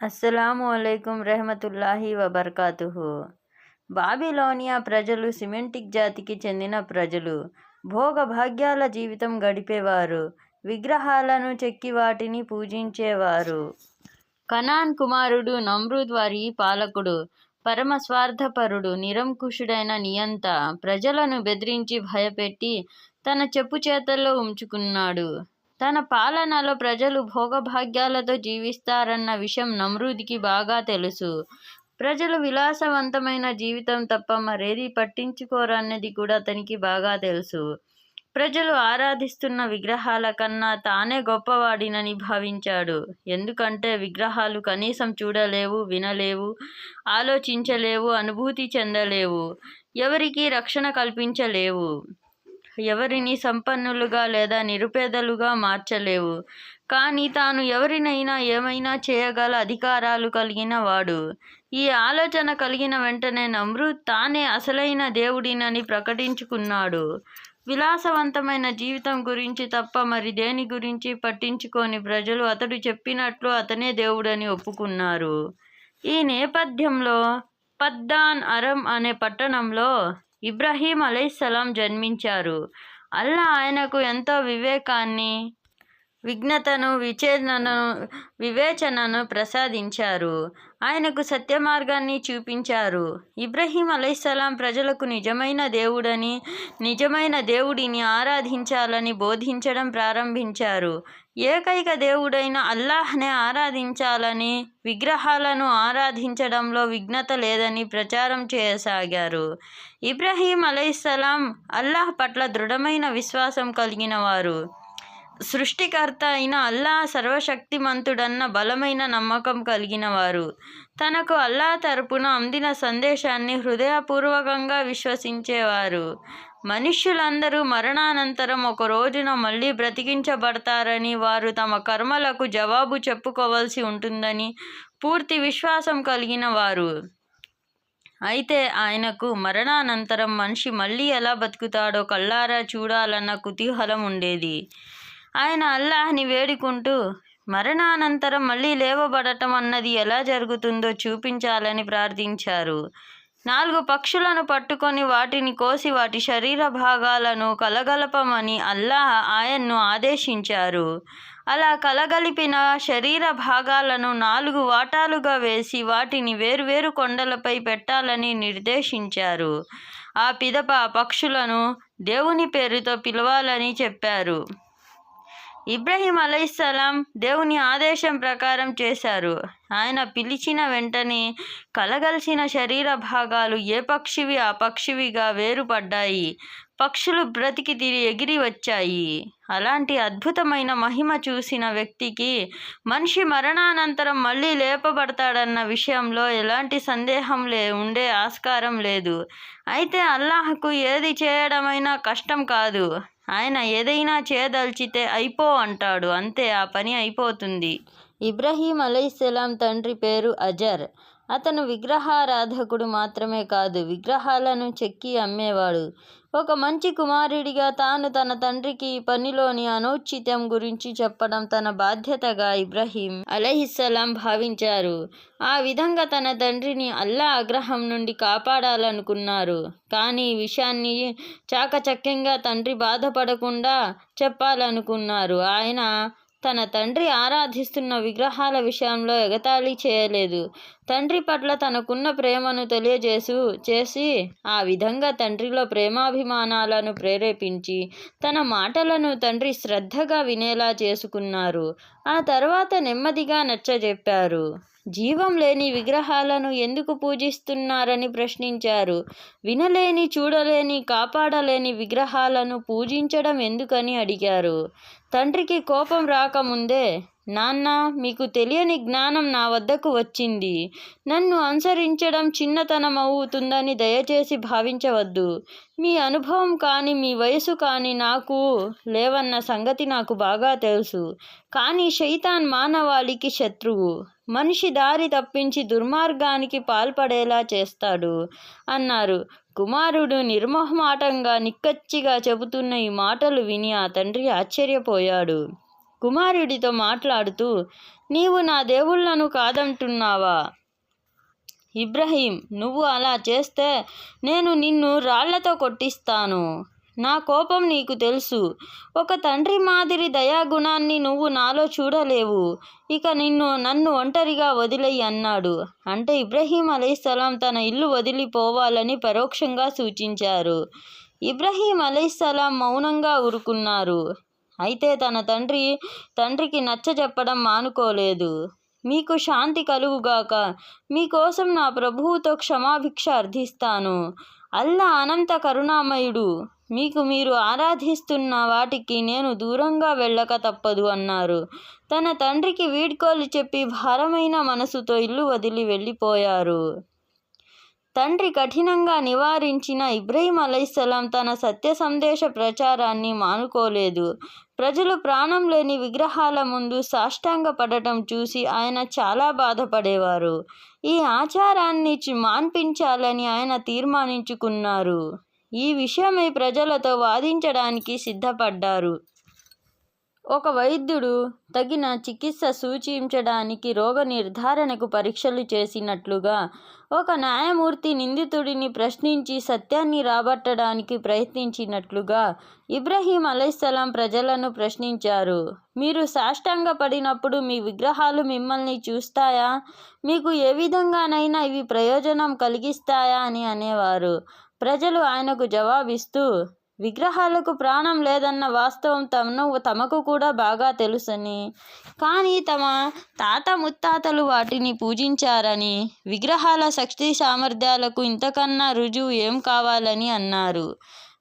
అస్సలాము అయికం రెహమతుల్లాహి వబర్కాతుహు. బాబిలోనియా ప్రజలు సిమెంటిక్ జాతికి చెందిన ప్రజలు భోగభాగ్యాల జీవితం గడిపేవారు విగ్రహాలను చెక్కి వాటిని పూజించేవారు. కనాన్ కుమారుడు నమ్రూద్ వారి పాలకుడు పరమ స్వార్థపరుడు నిరంకుశుడైన నియంత ప్రజలను బెదిరించి భయపెట్టి తన చెప్పు చేతల్లో ఉంచుకున్నాడు. తన పాలనలో ప్రజలు భోగభాగ్యాలతో జీవిస్తారన్న విషయం నమ్రూద్కి బాగా తెలుసు. ప్రజలు విలాసవంతమైన జీవితం తప్ప మరేది పట్టించుకోరన్నది కూడా అతనికి బాగా తెలుసు. ప్రజలు ఆరాధిస్తున్న విగ్రహాల కన్నా తానే గొప్పవాడినని భావించాడు. ఎందుకంటే విగ్రహాలు కనీసం చూడలేవు వినలేవు ఆలోచించలేవు అనుభూతి చెందలేవు. ఎవరికి రక్షణ కల్పించలేవు. ఎవరిని సంపన్నులుగా లేదా నిరుపేదలుగా మార్చలేవు. కానీ తాను ఎవరినైనా ఏమైనా చేయగల అధికారాలు కలిగిన వాడు. ఈ ఆలోచన కలిగిన వెంటనే నమ్రూద్ తానే అసలైన దేవుడినని ప్రకటించుకున్నాడు. విలాసవంతమైన జీవితం గురించి తప్ప మరి దేని గురించి పట్టించుకోని ప్రజలు అతడు చెప్పినట్లు అతనే దేవుడని ఒప్పుకున్నారు. ఈ నేపథ్యంలో పద్దాన్ అరం అనే పట్టణంలో ఇబ్రహీం అలైస్లాం జన్మించారు. అల్లా ఆయనకు ఎంతో వివేకాన్ని విఘ్నతను విచేదనను వివేచనను ప్రసాదించారు. ఆయనకు సత్య మార్గాన్ని చూపించారు. ఇబ్రహీం అలైహిస్సలాం ప్రజలకు నిజమైన దేవుడని నిజమైన దేవుడిని ఆరాధించాలని బోధించడం ప్రారంభించారు. ఏకైక దేవుడైన అల్లాహ్నే ఆరాధించాలని విగ్రహాలను ఆరాధించడంలో విఘ్నత లేదని ప్రచారం చేయసాగారు. ఇబ్రహీం అలైస్సలాం అల్లాహ్ పట్ల దృఢమైన విశ్వాసం కలిగిన వారు సృష్టికర్త అయిన అల్లా సర్వశక్తిమంతుడన్న బలమైన నమ్మకం కలిగిన వారు తనకు అల్లా తరపున అందిన సందేశాన్ని హృదయపూర్వకంగా విశ్వసించేవారు. మనుష్యులందరూ మరణానంతరం ఒక రోజున మళ్ళీ బ్రతికించబడతారని వారు తమ కర్మలకు జవాబు చెప్పుకోవాల్సి ఉంటుందని పూర్తి విశ్వాసం కలిగిన వారు. అయితే ఆయనకు మరణానంతరం మనిషి మళ్ళీ ఎలా బతుకుతాడో కళ్ళారా చూడాలన్న కుతూహలం ఉండేది. ఆయన అల్లాహ్ని వేడుకుంటూ మరణానంతరం మళ్ళీ లేవబడటం అన్నది ఎలా జరుగుతుందో చూపించాలని ప్రార్థించారు. నాలుగు పక్షులను పట్టుకొని వాటిని కోసి వాటి శరీర భాగాలను కలగలపమని అల్లాహ్ ఆయన్ను ఆదేశించారు. అలా కలగలిపిన శరీర భాగాలను నాలుగు వాటాలుగా వేసి వాటిని వేరువేరు కొండలపై పెట్టాలని నిర్దేశించారు. ఆ పిదప ఆ పక్షులను దేవుని పేరుతో పిలవాలని చెప్పారు. ఇబ్రహీం అలైహిస్సలాం దేవుని ఆదేశం ప్రకారం చేశారు. ఆయన పిలిచిన వెంటనే కలగలిసిన శరీర భాగాలు ఏ పక్షివి ఆ పక్షివిగా వేరుపడ్డాయి. పక్షులు బ్రతికి తిరిగి ఎగిరి వచ్చాయి. అలాంటి అద్భుతమైన మహిమ చూసిన వ్యక్తికి మనిషి మరణానంతరం మళ్ళీ లేపబడతాడన్న విషయంలో ఎలాంటి సందేహం లే ఉండే ఆస్కారం లేదు. అయితే అల్లాహకు ఏది చేయడమైనా కష్టం కాదు. ఆయన ఏదైనా చేయదలిచితే అయిపో అంటాడు. అంతే ఆ పని అయిపోతుంది. ఇబ్రహీం అలైస్లాం తండ్రి పేరు అజర్. అతను విగ్రహారాధకుడు మాత్రమే కాదు విగ్రహాలను చెక్కి అమ్మేవాడు. ఒక మంచి కుమారుడిగా తాను తన తండ్రికి ఈ పనిలోని అనౌచిత్యం గురించి చెప్పడం తన బాధ్యతగా ఇబ్రహీం అలహిస్సలాం భావించారు. ఆ విధంగా తన తండ్రిని అల్లా ఆగ్రహం నుండి కాపాడాలనుకున్నారు. కానీ ఈ విషయాన్ని చాకచక్యంగా తండ్రి బాధపడకుండా చెప్పాలనుకున్నారు. ఆయన తన తండ్రి ఆరాధిస్తున్న విగ్రహాల విషయంలో ఎగతాళి చేయలేదు. తండ్రి పట్ల తనకున్న ప్రేమను తెలియజేసు చేసి ఆ విధంగా తండ్రిలో ప్రేమాభిమానాలను ప్రేరేపించి తన మాటలను తండ్రి శ్రద్ధగా వినేలా చేసుకున్నారు. ఆ తర్వాత నెమ్మదిగా నచ్చజెప్పారు. జీవం లేని విగ్రహాలను ఎందుకు పూజిస్తున్నారని ప్రశ్నించారు. వినలేని చూడలేని కాపాడలేని విగ్రహాలను పూజించడం ఎందుకని అడిగారు. తండ్రికి కోపం రాకముందే నాన్న మీకు తెలియని జ్ఞానం నా వద్దకు వచ్చింది. నన్ను అనుసరించడం చిన్నతనం అవుతుందని దయచేసి భావించవద్దు. మీ అనుభవం కానీ మీ వయసు కానీ నాకు లేవన్న సంగతి నాకు బాగా తెలుసు. కానీ శైతాన్ మానవాళికి శత్రువు. మనిషి దారి తప్పించి దుర్మార్గానికి పాల్పడేలా చేస్తాడు. అన్నారు. కుమారుడు నిర్మోహమాటంగా నిక్కచ్చిగా చెబుతున్న ఈ మాటలు విని ఆ తండ్రి ఆశ్చర్యపోయాడు. కుమారుడితో మాట్లాడుతూ నీవు నా దేవుళ్ళను కాదంటున్నావా? ఇబ్రహీం నువ్వు అలా చేస్తే నేను నిన్ను రాళ్ళతో కొట్టిస్తాను. నా కోపం నీకు తెలుసు. ఒక తండ్రి మాదిరి దయాగుణాన్ని నువ్వు నాలో చూడలేవు. ఇక నిన్ను నన్ను ఒంటరిగా వదిలేయి అన్నాడు. అంటే ఇబ్రహీం అలైహిస్సలాం తన ఇల్లు వదిలిపోవాలని పరోక్షంగా సూచించారు. ఇబ్రహీం అలైహిస్సలాం మౌనంగా ఊరుకున్నారు. అయితే తన తండ్రి తండ్రికి నచ్చజెప్పడం మానుకోలేదు. మీకు శాంతి కలుగుగాక మీకోసం నా ప్రభువుతో క్షమాభిక్ష అర్థిస్తాను అల్లా అనంత కరుణామయుడు. మీకు మీరు ఆరాధిస్తున్న వాటికి నేను దూరంగా వెళ్ళక తప్పదు అన్నారు. తన తండ్రికి వీడ్కోలు చెప్పి భారమైన మనసుతో ఇల్లు వదిలి వెళ్ళిపోయారు. తండ్రి కఠినంగా నివారించిన ఇబ్రహీం అలైహిస్సలాం తన సత్య సందేశ ప్రచారాన్ని మానుకోలేదు. ప్రజలు ప్రాణం లేని విగ్రహాల ముందు సాష్టాంగ పడటం చూసి ఆయన చాలా బాధపడేవారు. ఈ ఆచారాన్ని మాన్పించాలని ఆయన తీర్మానించుకున్నారు. ఈ విషయమై ప్రజలతో వాదించడానికి సిద్ధపడ్డారు. ఒక వైద్యుడు తగిన చికిత్స సూచించడానికి రోగ నిర్ధారణకు పరీక్షలు చేసినట్లుగా ఒక న్యాయమూర్తి నిందితుడిని ప్రశ్నించి సత్యాన్ని రాబట్టడానికి ప్రయత్నించినట్లుగా ఇబ్రహీం అలైస్లాం ప్రజలను ప్రశ్నించారు. మీరు సాష్టంగా పడినప్పుడు మీ విగ్రహాలు మిమ్మల్ని చూస్తాయా? మీకు ఏ విధంగానైనా ఇవి ప్రయోజనం కలిగిస్తాయా? అని అనేవారు. ప్రజలు ఆయనకు జవాబిస్తూ విగ్రహాలకు ప్రాణం లేదన్న వాస్తవం తమను తమకు కూడా బాగా తెలుసని. కానీ తమ తాత ముత్తాతలు వాటిని పూజించారని విగ్రహాల శక్తి సామర్థ్యాలకు ఇంతకన్నా రుజువు ఏం కావాలని అన్నారు.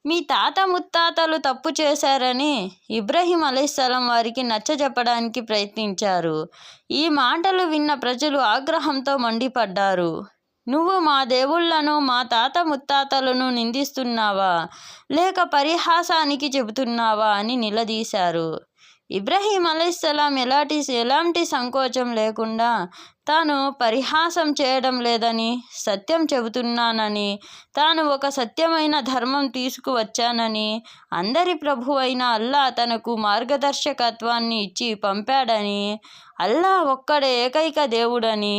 మీ తాత ముత్తాతలు తప్పు చేశారని ఇబ్రహీం అలైహిస్సలాం వారికి నచ్చజెప్పడానికి ప్రయత్నించారు. ఈ మాటలు విన్న ప్రజలు ఆగ్రహంతో మండిపడ్డారు. నువ్వు మా దేవుళ్ళను మా తాత ముత్తాతలను నిందిస్తున్నావా? లేక పరిహాసానికి చెబుతున్నావా? అని నిలదీశారు. ఇబ్రహీం అలైహిస్సలాం ఎలాంటి ఎలాంటి సంకోచం లేకుండా తాను పరిహాసం చేయడం లేదని సత్యం చెబుతున్నానని తాను ఒక సత్యమైన ధర్మం తీసుకువచ్చానని అందరి ప్రభు అయిన అల్లా తనకు మార్గదర్శకత్వాన్ని ఇచ్చి పంపాడని అల్లా ఒక్కడే ఏకైక దేవుడని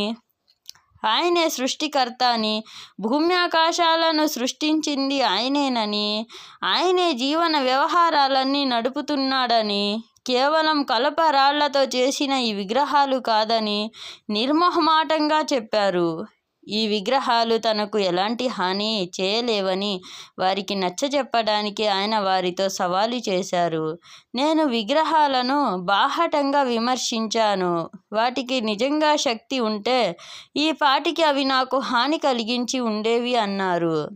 ఆయనే సృష్టికర్త అని భూమి ఆకాశాలను సృష్టించింది ఆయనేనని ఆయనే జీవన వ్యవహారాలన్నీ నడుపుతున్నాడని కేవలం కలప రాళ్ళతో చేసిన ఈ విగ్రహాలు కాదని నిర్మోహమాటంగా చెప్పారు. ఈ విగ్రహాలు తనకు ఎలాంటి హాని చేయలేవని వారికి నచ్చజెప్పడానికి ఆయన వారితో సవాలు చేశారు. నేను విగ్రహాలను బాహటంగా విమర్శించాను. వాటికి నిజంగా శక్తి ఉంటే ఈ పాటికి అవి నాకు హాని కలిగించి ఉండేవి అన్నారు.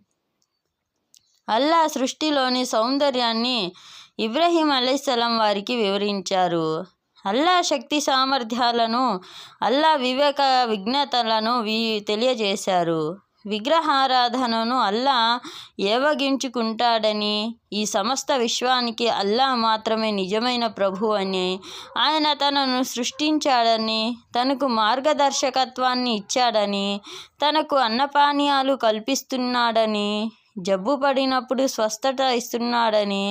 అల్లా సృష్టిలోని సౌందర్యాన్ని ఇబ్రహీం అలైహిస్సలాం వారికి వివరించారు. అల్లా శక్తి సామర్థ్యాలను అల్లా వివేక విజ్ఞతలను వి తెలియజేశారు. విగ్రహారాధనను అల్లా ఏవగించుకుంటాడని ఈ సమస్త విశ్వానికి అల్లా మాత్రమే నిజమైన ప్రభు అని ఆయన తనను సృష్టించాడని తనకు మార్గదర్శకత్వాన్ని ఇచ్చాడని తనకు అన్నపానీయాలు కల్పిస్తున్నాడని జబ్బు పడినప్పుడు స్వస్థత ఇస్తున్నాడని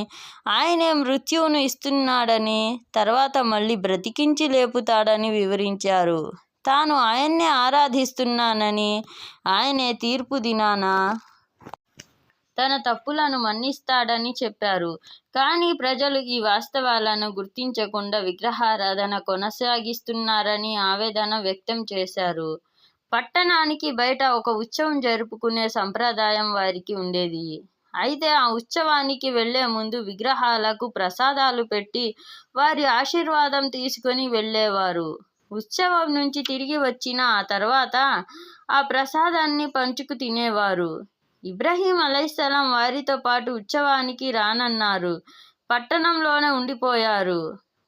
ఆయనే మృత్యువును ఇస్తున్నాడని తర్వాత మళ్ళీ బ్రతికించి లేపుతాడని వివరించారు. తాను ఆయన్నే ఆరాధిస్తున్నానని ఆయనే తీర్పు దినాన తన తప్పులను మన్నిస్తాడని చెప్పారు. కానీ ప్రజలు ఈ వాస్తవాలను గుర్తించకుండా విగ్రహారాధన కొనసాగిస్తున్నారని ఆవేదన వ్యక్తం చేశారు. పట్టణానికి బయట ఒక ఉత్సవం జరుపుకునే సంప్రదాయం వారికి ఉండేది. అయితే ఆ ఉత్సవానికి వెళ్ళే ముందు విగ్రహాలకు ప్రసాదాలు పెట్టి వారి ఆశీర్వాదం తీసుకొని వెళ్ళేవారు. ఉత్సవం నుంచి తిరిగి వచ్చిన ఆ తర్వాత ఆ ప్రసాదాన్ని పంచుకు తినేవారు. ఇబ్రహీం అలైహిస్సలాం వారితో పాటు ఉత్సవానికి రానన్నారు. పట్టణంలోనే ఉండిపోయారు.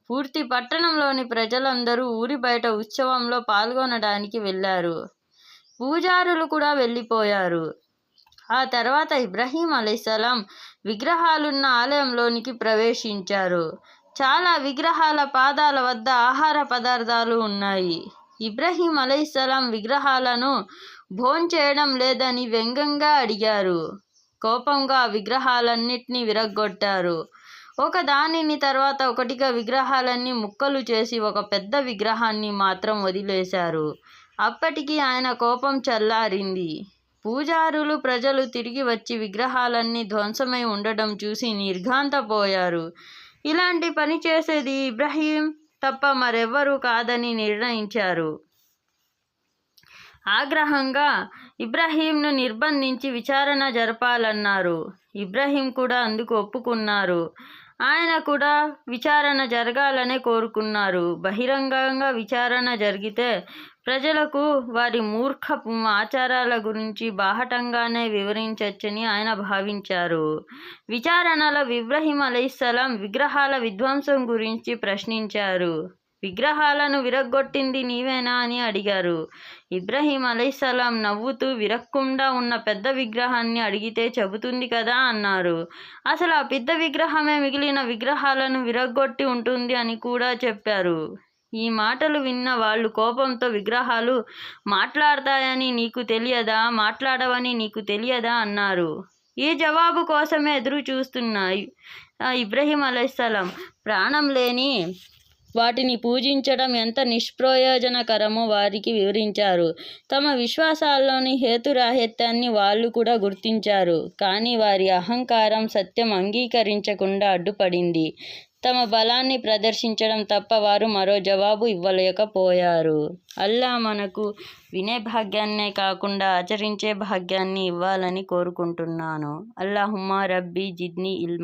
పూర్తి పట్టణంలోని ప్రజలందరూ ఊరి బయట ఉత్సవంలో పాల్గొనడానికి వెళ్ళారు. పూజారులు కూడా వెళ్ళిపోయారు. ఆ తర్వాత ఇబ్రహీం అలైసలాం విగ్రహాలున్న ఆలయంలోనికి ప్రవేశించారు. చాలా విగ్రహాల పాదాల వద్ద ఆహార పదార్థాలు ఉన్నాయి. ఇబ్రహీం అలైసలాం విగ్రహాలను భోంచేయడం లేదని వ్యంగ్యంగా అడిగారు. కోపంగా ఆ విగ్రహాలన్నిటినీ విరగ్గొట్టారు. ఒక దానిని తర్వాత ఒకటిగా విగ్రహాలన్నీ ముక్కలు చేసి ఒక పెద్ద విగ్రహాన్ని మాత్రం వదిలేశారు. అప్పటికి ఆయన కోపం చల్లారింది. పూజారులు ప్రజలు తిరిగి వచ్చి విగ్రహాలన్నీ ధ్వంసమై ఉండడం చూసి నిర్ఘాంతపోయారు. ఇలాంటి పని చేసేది ఇబ్రహీం తప్ప మరెవ్వరూ కాదని నిర్ణయించారు. ఆగ్రహంగా ఇబ్రహీంను నిర్బంధించి విచారణ జరపాలన్నారు. ఇబ్రహీం కూడా అందుకు ఒప్పుకున్నారు. ఆయన కూడా విచారణ జరగాలనే కోరుకున్నారు. బహిరంగంగా విచారణ జరిగితే ప్రజలకు వారి మూర్ఖపు ఆచారాల గురించి బాహటంగానే వివరించవచ్చని ఆయన భావించారు. విచారణలో ఇబ్రహీం అలైహిస్సలాం విగ్రహాల విధ్వంసం గురించి ప్రశ్నించారు. విగ్రహాలను విరగ్గొట్టింది నీవేనా అని అడిగారు. ఇబ్రహీం అలైహిస్సలాం నవ్వుతూ విరక్కుండా ఉన్న పెద్ద విగ్రహాన్ని అడిగితే చెబుతుంది కదా అన్నారు. అసలు ఆ పెద్ద విగ్రహమే మిగిలిన విగ్రహాలను విరగ్గొట్టి ఉంటుంది అని కూడా చెప్పారు. ఈ మాటలు విన్న వాళ్ళు కోపంతో విగ్రహాలు మాట్లాడతాయని నీకు తెలియదా? మాట్లాడవని నీకు తెలియదా? అన్నారు. ఈ జవాబు కోసమే ఎదురు చూస్తున్నాయి ఇబ్రహీం అలైస్లాం ప్రాణం లేని వాటిని పూజించడం ఎంత నిష్ప్రయోజనకరమో వారికి వివరించారు. తమ విశ్వాసాల్లోని హేతురాహిత్యాన్ని వాళ్ళు కూడా గుర్తించారు. కానీ వారి అహంకారం సత్యం అంగీకరించకుండా అడ్డుపడింది. తమ బలాన్ని ప్రదర్శించడం తప్ప వారు మరో జవాబు ఇవ్వలేకపోయారు. అల్లా మనకు వినే భాగ్యాన్నే కాకుండా ఆచరించే భాగ్యాన్ని ఇవ్వాలని కోరుకుంటున్నాను. అల్లాహుమ్మా రబ్బీ జిద్ని ఇల్